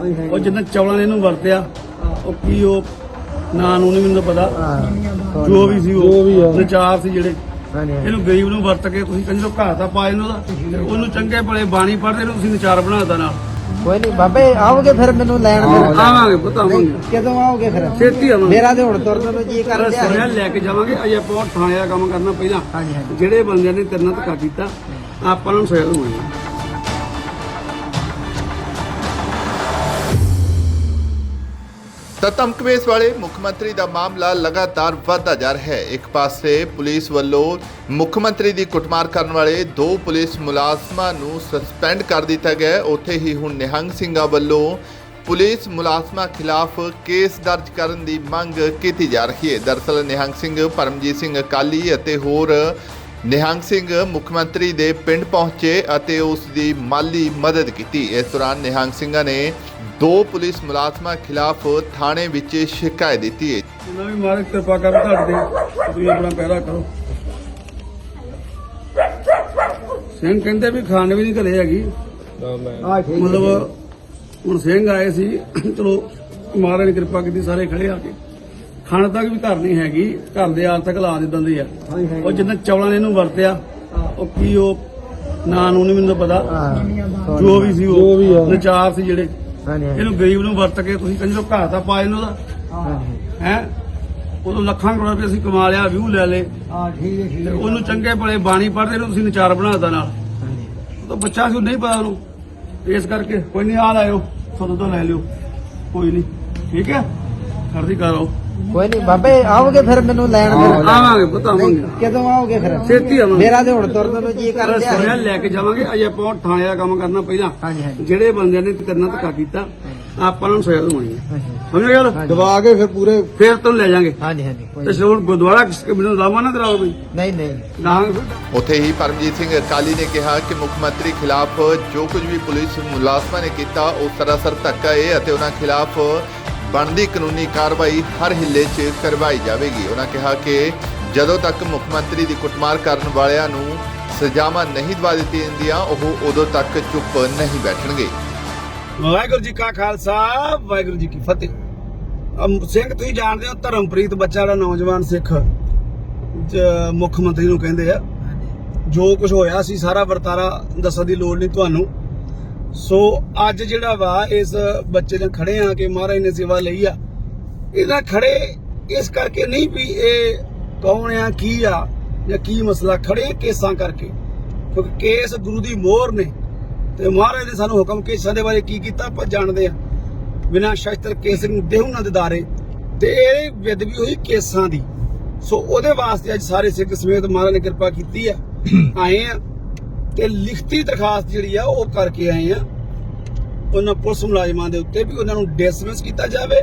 ਉਹ ਜਿੱਦਾਂ ਚੌਲਾਂ ਨੇ ਇਹਨੂੰ ਵਰਤਿਆ ਉਹ ਕੀ ਉਹ ਨਾਂ ਨੂੰ ਨਹੀਂ ਮੈਨੂੰ ਪਤਾ। ਜੋ ਵੀ ਸੀ ਉਹ ਨਚਾਰ ਸੀ ਜਿਹੜੇ। ਇਹਨੂੰ ਗਰੀਬ ਨੂੰ ਵਰਤ ਕੇ ਤੁਸੀਂ ਕਹਿੰਦੇ ਘਰ ਦਾ ਪਾ ਇਹਨੂੰ ਦਾ ਤੇ ਉਹਨੂੰ ਚੰਗੇ ਭਲੇ ਬਾਣੀ ਪੜ੍ਹਦੇ ਨੂੰ ਤੁਸੀਂ ਨਚਾਰ ਬਣਾਤਾ ਨਾਲ। ਕੋਈ ਨਹੀਂ ਬਾਬੇ ਆਓਗੇ ਫਿਰ ਮੈਨੂੰ ਲੈਣ ਫਿਰ? ਆਵਾਂਗੇ ਪਤਾਵਾਂਗੇ ਕਦੋਂ ਆਓਗੇ ਫਿਰ? ਛੇਤੀ ਆਵਾਂਗੇ। ਮੇਰਾ ਤੇ ਹੁਣ ਤੁਰਨ ਨੂੰ ਜੀ ਕਰ ਰਿਹਾ ਲੈ ਕੇ ਜਾਵਾਂਗੇ। ਅਜੇ ਉਹ ਥਾਣੇ ਦਾ ਕੰਮ ਕਰਨਾ ਪਹਿਲਾਂ। ਜਿਹੜੇ ਬੰਦਿਆਂ ਨੇ ਤੇਰੇ ਨਾਲ ਧੱਕਾ ਕੀਤਾ ਆਪਾਂ ਨੂੰ ਸਹਿ ਦਵਾਂਗੇ ਤਾਂ ਧਮਕਵੇਸ ਵਾਲੇ ਮੁੱਖ ਮੰਤਰੀ ਦਾ ਮਾਮਲਾ ਲਗਾਤਾਰ ਵਧਦਾ ਜਾ ਰਿਹਾ ਹੈ। ਇੱਕ ਪਾਸੇ ਪੁਲਿਸ ਵੱਲੋਂ ਮੁੱਖ ਮੰਤਰੀ ਦੀ ਕੁੱਟਮਾਰ ਕਰਨ ਵਾਲੇ ਦੋ ਪੁਲਿਸ ਮੁਲਾਜ਼ਮਾਂ ਨੂੰ ਸਸਪੈਂਡ ਕਰ ਦਿੱਤਾ ਗਿਆ ਹੈ। ਉੱਥੇ ਹੀ ਹੁਣ ਨਿਹੰਗ ਸਿੰਘਾਂ ਵੱਲੋਂ ਪੁਲਿਸ ਮੁਲਾਜ਼ਮਾਂ ਖਿਲਾਫ ਕੇਸ ਦਰਜ ਕਰਨ ਦੀ ਮੰਗ ਕੀਤੀ ਜਾ ਰਹੀ ਹੈ। ਦਰਅਸਲ ਨਿਹੰਗ ਸਿੰਘ, ਪਰਮਜੀਤ ਸਿੰਘ ਅਕਾਲੀ ਅਤੇ ਹੋਰ ਨਿਹੰਗ ਸਿੰਘ ਮੁੱਖ ਮੰਤਰੀ ਦੇ ਪਿੰਡ ਪਹੁੰਚੇ ਅਤੇ ਉਸ ਦੀ ਮਾਲੀ ਮਦਦ ਕੀਤੀ। ਇਸ ਦੌਰਾਨ ਨਿਹੰਗ ਸਿੰਘਾਂ ਨੇ ਦੋ ਪੁਲਿਸ ਮੁਲਾਜ਼ਮਾਂ ਖਿਲਾਫ ਥਾਣੇ ਵਿੱਚ ਸ਼ਿਕਾਇਤ ਦਿੱਤੀ ਹੈ। ਉਹਨਾਂ ਵੀ ਮਾਰੇ ਕਿਰਪਾ ਕਰ ਤੁਹਾਡੇ ਤੁਸੀਂ ਆਪਣਾ ਪਹਿਰਾ ਕਰੋ। ਸਿੰਘ ਕਹਿੰਦੇ ਵੀ ਖਾਣ ਵੀ ਨਹੀਂ ਘਰੇ ਹੈਗੀ। ਮਤਲਬ ਹੁਣ ਸਿੰਘ ਆਏ ਸੀ, ਚਲੋ ਮਹਾਰਾਜ ਨੇ ਕਿਰਪਾ ਕੀਤੀ, ਸਾਰੇ ਖੜੇ ਆ ਕੇ। ਖਾਣ ਤੱਕ ਵੀ ਘਰ ਨਹੀਂ ਹੈਗੀ ਘਰ ਦੇ ਤੱਕ ਲਾ ਦਿੰਦੇ ਦੇ ਆ। ਉਹ ਜਿੱਦਾਂ ਚੌਲਾਂ ਨੇ ਇਹਨੂੰ ਵਰਤਿਆ ਉਹ ਕੀ ਉਹ ਨਾਂ ਨੂੰ ਨਹੀਂ ਮੈਨੂੰ ਪਤਾ। ਜੋ ਵੀ ਸੀ ਉਹ ਨਚਾਰ ਸੀ ਜਿਹੜੇ। ਇਹਨੂੰ ਗਰੀਬ ਨੂੰ ਵਰਤ ਕੇ ਤੁਸੀਂ ਕਹਿੰਦੇ ਘਰ ਦਾ ਪਾ ਇਹਨੂੰ ਦਾ ਹੈ। ਉਦੋਂ ਲੱਖਾਂ ਕਰੋੜ ਰੁਪਏ ਅਸੀਂ ਕਮਾ ਲਿਆ ਵਿਊ ਲੈ ਲੇ ਠੀਕ ਹੈ ਠੀਕ ਤੇ ਉਹਨੂੰ ਚੰਗੇ ਭਲੇ ਬਾਣੀ ਪੜ੍ਹਦੇ ਨੂੰ ਤੁਸੀਂ ਨਚਾਰ ਬਣਾਤਾ ਨਾਲ। ਹਾਂਜੀ। ਉਹ ਤਾਂ ਬੱਚਾ ਸੀ ਉਹ ਨਹੀਂ ਪਤਾ ਉਹਨੂੰ। ਇਸ ਕਰਕੇ ਕੋਈ ਨਹੀਂ ਆ ਲਾਇਓ ਤੁਹਾਨੂੰ ਤੋਂ ਲੈ ਲਿਓ। ਕੋਈ ਨਹੀਂ ਠੀਕ ਹੈ? ਕਰਦੀ ਕਰੋ ਕੋਈ ਨਹੀਂ ਬਾਬੇ ਆਓਗੇ ਫਿਰ ਮੈਨੂੰ ਲੈਣ ਫਿਰ? ਆਵਾਂਗੇ ਪਤਾਵਾਂਗੇ ਕਦੋਂ ਆਓਗੇ ਫਿਰ? ਛੇਤੀ ਆਵਾਂਗੇ। ਮੇਰਾ ਤੇ ਹੁਣ ਤੁਰਨ ਨੂੰ ਜੀ ਕਰ ਸੁਣਿਆ ਰਿਹਾ ਲੈ ਕੇ ਜਾਵਾਂਗੇ। ਅਜੇ ਆਪਾਂ ਥਾਣੇ ਦਾ ਕੰਮ ਕਰਨਾ ਪਹਿਲਾਂ। ਹਾਂਜੀ ਹਾਂਜੀ। ਜਿਹੜੇ ਬੰਦਿਆਂ ਨੇ ਤੇਰੇ ਨਾਲ ਧੱਕਾ ਕੀਤਾ ਆਪਾਂ ਨੂੰ ਸਜ਼ਾ ਦਵਾਉਣੀ ਹੈ। ਹਾਂਜੀ। ਸਮਝ ਗੱਲ? ਦਬਾ ਕੇ ਫਿਰ ਪੂਰੇ ਫਿਰ ਤੁਹਾਨੂੰ ਲੈ ਜਾਾਂਗੇ। ਹਾਂਜੀ ਹਾਂਜੀ ਤੇ ਸ਼ਰੋਲ ਗੁਰਦੁਆਰਾ ਕਿਸ ਮੈਨੂੰ ਲਾਵਾ ਨਾ ਕਰਾਓ ਬਈ ਨਹੀਂ ਨਹੀਂ। ਨਾ ਉੱਥੇ ਹੀ ਪਰਮਜੀਤ ਸਿੰਘ ਅਕਾਲੀ ਨੇ ਕਿਹਾ ਕਿ ਮੁੱਖ ਮੰਤਰੀ ਖਿਲਾਫ ਜੋ ਕੁਝ ਵੀ ਪੁਲਿਸ ਮੁਲਾਜ਼ਮਾਂ ਨੇ ਕੀਤਾ ਉਹ ਸਰਾਸਰ ਧੱਕਾ ਹੈ ਅਤੇ ਉਹਨਾਂ ਖਿਲਾਫ ਬਣਦੀ ਕਾਨੂੰਨੀ ਕਾਰਵਾਈ ਹਰ ਹਿੱਲੇ 'ਚ ਕਰਵਾਈ ਜਾਵੇਗੀ। ਉਹਨਾਂ ਕਿਹਾ ਕਿ ਜਦੋਂ ਤੱਕ ਮੁੱਖ ਮੰਤਰੀ ਦੀ ਕੁੱਟਮਾਰ ਕਰਨ ਵਾਲਿਆਂ ਨੂੰ ਸਜ਼ਾਵਾਂ ਨਹੀਂ ਦਵਾ ਦਿੱਤੀਆਂ ਜਾਂਦੀਆਂ ਉਹ ਉਦੋਂ ਤੱਕ ਚੁੱਪ ਨਹੀਂ ਬੈਠਣਗੇ। ਵਾਹਿਗੁਰੂ ਜੀ ਕਾ ਖਾਲਸਾ ਵਾਹਿਗੁਰੂ ਜੀ ਕੀ ਫਤਿਹ। ਅਮ ਸਿੰਘ ਤੁਸੀਂ ਜਾਣਦੇ ਹੋ ਧਰਮਪ੍ਰੀਤ ਬੱਚਾ ਦਾ ਨੌਜਵਾਨ ਸਿੱਖ ਮੁੱਖ ਮੰਤਰੀ ਨੂੰ ਕਹਿੰਦੇ ਆ। ਜੋ ਕੁਝ ਹੋਇਆ ਸੀ ਸਾਰਾ ਵਰਤਾਰਾ ਦੱਸਣ ਦੀ ਲੋੜ ਨਹੀਂ ਤੁਹਾਨੂੰ। ਸੋ ਅੱਜ ਜਿਹੜਾ ਵਾ ਇਸ ਬੱਚੇ ਦੇ ਖੜੇ ਆ ਕਿ ਮਹਾਰਾਜ ਨੇ ਸੇਵਾ ਲਈ ਆ। ਇਹਦਾ ਖੜੇ ਇਸ ਕਰਕੇ ਨਹੀਂ ਵੀ ਇਹ ਕੌਣ ਆ ਕੀ ਆ ਜਾਂ ਕੀ ਮਸਲਾ ਖੜੇ ਕੇਸਾਂ ਕਰਕੇ। ਕਿਉਂਕਿ ਕੇਸ ਗੁਰੂ ਦੀ ਮੋਹਰ ਨੇ। ਤੇ ਮਹਾਰਾਜ ਨੇ ਸਾਨੂੰ ਹੁਕਮ ਕੇਸਾਂ ਦੇ ਬਾਰੇ ਕੀ ਕੀਤਾ ਆਪਾਂ ਜਾਣਦੇ ਆ। ਬਿਨਾਂ ਸ਼ਸਤਰ ਕੇਸ ਨੂੰ ਦੇਹੁ ਨਾ ਦਿਦਾਰੇ। ਤੇ ਇਹ ਵਿਦਵੀ ਹੋਈ ਕੇਸਾਂ ਦੀ। ਸੋ ਉਹਦੇ ਵਾਸਤੇ ਅੱਜ ਸਾਰੇ ਸਿੱਖ ਸਮੇਤ ਮਹਾਰਾਜ ਨੇ ਕਿਰਪਾ ਕੀਤੀ ਆ। ਆਏ ਆ। ਤੇ ਲਿਖਤੀ ਦਰਖਾਸਤ ਜਿਹੜੀ ਆ ਉਹ ਕਰਕੇ ਆਏ ਆ। ਉਹਨਾਂ ਪੁਲਿਸ ਮੁਲਾਜ਼ਮਾਂ ਦੇ ਉੱਤੇ ਵੀ ਉਹਨਾਂ ਨੂੰ ਡਿਸਮਿਸ ਕੀਤਾ ਜਾਵੇ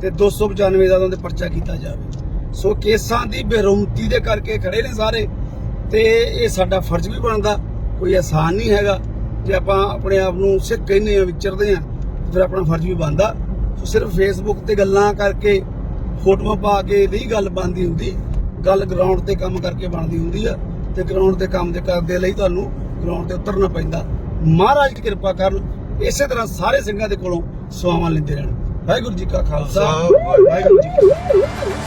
ਤੇ 295 ਦਾ ਉਹਨਾਂ ਦੇ ਪਰਚਾ ਕੀਤਾ ਜਾਵੇ। ਸੋ ਕੇਸਾਂ ਦੀ ਬੇਰੁਮਤੀ ਦੇ ਕਰਕੇ ਖੜੇ ਨੇ ਸਾਰੇ ਤੇ ਇਹ ਸਾਡਾ ਫਰਜ਼ ਵੀ ਬਣਦਾ। ਕੋਈ ਆਸਾਨ ਨਹੀਂ ਹੈਗਾ ਜੇ ਆਪਾਂ ਆਪਣੇ ਆਪ ਨੂੰ ਸਿੱਖ ਕਹਿੰਦੇ ਆ, ਵਿਚਰਦੇ ਆ ਫਿਰ ਆਪਣਾ ਫਰਜ਼ ਵੀ ਬਣਦਾ। ਸੋ ਸਿਰਫ ਫੇਸਬੁੱਕ ਤੇ ਗੱਲਾਂ ਕਰਕੇ ਫੋਟੋਆਂ ਪਾ ਕੇ ਨਹੀਂ ਗੱਲ ਬਣਦੀ ਹੁੰਦੀ। ਗੱਲ ਗਰਾਊਂਡ ਤੇ ਕੰਮ ਕਰਕੇ ਬਣਦੀ ਹੁੰਦੀ ਆ ਤੇ ਗਰਾਊਂਡ ਤੇ ਕੰਮ ਦੇ ਕਰਦੇ ਲਈ ਤੁਹਾਨੂੰ ਗਰਾਊਂਡ ਤੇ ਉਤਰਨਾ ਪੈਂਦਾ। ਮਹਾਰਾਜ ਦੀ ਕਿਰਪਾ ਕਰਨ ਇਸੇ ਤਰ੍ਹਾਂ ਸਾਰੇ ਸਿੰਘਾਂ ਦੇ ਕੋਲੋਂ ਸਵਾਵਾਂ ਲੈਂਦੇ ਰਹਿਣ। ਵਾਹਿਗੁਰੂ ਜੀ ਕਾ ਖਾਲਸਾ ਵਾਹਿਗੁਰੂ। ਜੀ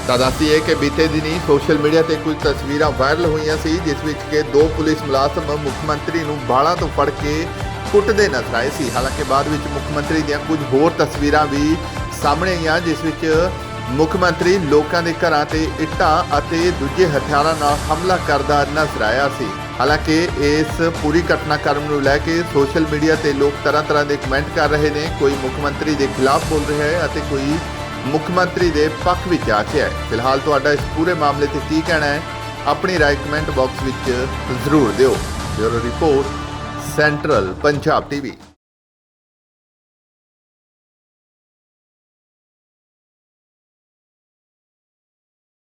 ਤਾਂ ਦੱਸਦੀਏ ਕਿ ਬੀਤੇ ਦਿਨੀ ਸੋਸ਼ਲ ਮੀਡੀਆ ਤੇ ਕੁਝ ਤਸਵੀਰਾਂ ਵਾਇਰਲ ਹੋਈਆਂ ਸੀ ਜਿਸ ਵਿੱਚ ਕਿ ਦੋ ਪੁਲਿਸ ਮੁਲਾਜ਼ਮ ਮੁੱਖ ਮੰਤਰੀ ਨੂੰ ਬਾਲਾਂ ਤੋਂ ਫੜ ਕੇ ਕੁੱਟਦੇ ਨਜ਼ਰ ਆਏ ਸੀ। ਹਾਲਾਂਕਿ ਬਾਅਦ ਵਿੱਚ ਮੁੱਖ ਮੰਤਰੀ ਦੀਆਂ ਕੁਝ ਹੋਰ ਤਸਵੀਰਾਂ ਵੀ ਸਾਹਮਣੇ ਆਈਆਂ ਜਿਸ ਵਿੱਚ ਮੁੱਖ ਮੰਤਰੀ ਲੋਕਾਂ ਦੇ ਘਰਾਂ ਤੇ ਇੱਟਾਂ ਅਤੇ ਦੂਜੇ ਹਥਿਆਰਾਂ ਨਾਲ ਹਮਲਾ ਕਰਦਾ ਨਜ਼ਰ ਆਇਆ ਸੀ। ਹਾਲਾਂਕਿ ਇਸ ਪੂਰੀ ਘਟਨਾਕ੍ਰਮ ਨੂੰ ਲੈ ਕੇ ਸੋਸ਼ਲ ਮੀਡੀਆ ਤੇ ਲੋਕ ਤਰ੍ਹਾਂ ਤਰ੍ਹਾਂ ਦੇ ਕਮੈਂਟ ਕਰ ਰਹੇ ਨੇ। ਕੋਈ ਮੁੱਖ ਮੰਤਰੀ ਦੇ ਖਿਲਾਫ ਬੋਲ ਰਿਹਾ ਹੈ ਅਤੇ ਕੋਈ ਮੁੱਖ ਮੰਤਰੀ ਦੇ ਪੱਖ ਵਿੱਚ ਆ ਕੇ ਹੈ। ਫਿਲਹਾਲ ਤੁਹਾਡਾ ਇਸ ਪੂਰੇ ਮਾਮਲੇ ਤੇ ਕੀ ਕਹਿਣਾ ਹੈ, ਆਪਣੀ ਰਾਏ ਕਮੈਂਟ ਬਾਕਸ ਵਿੱਚ ਜ਼ਰੂਰ ਦਿਓ। Bureau report, central Punjab TV.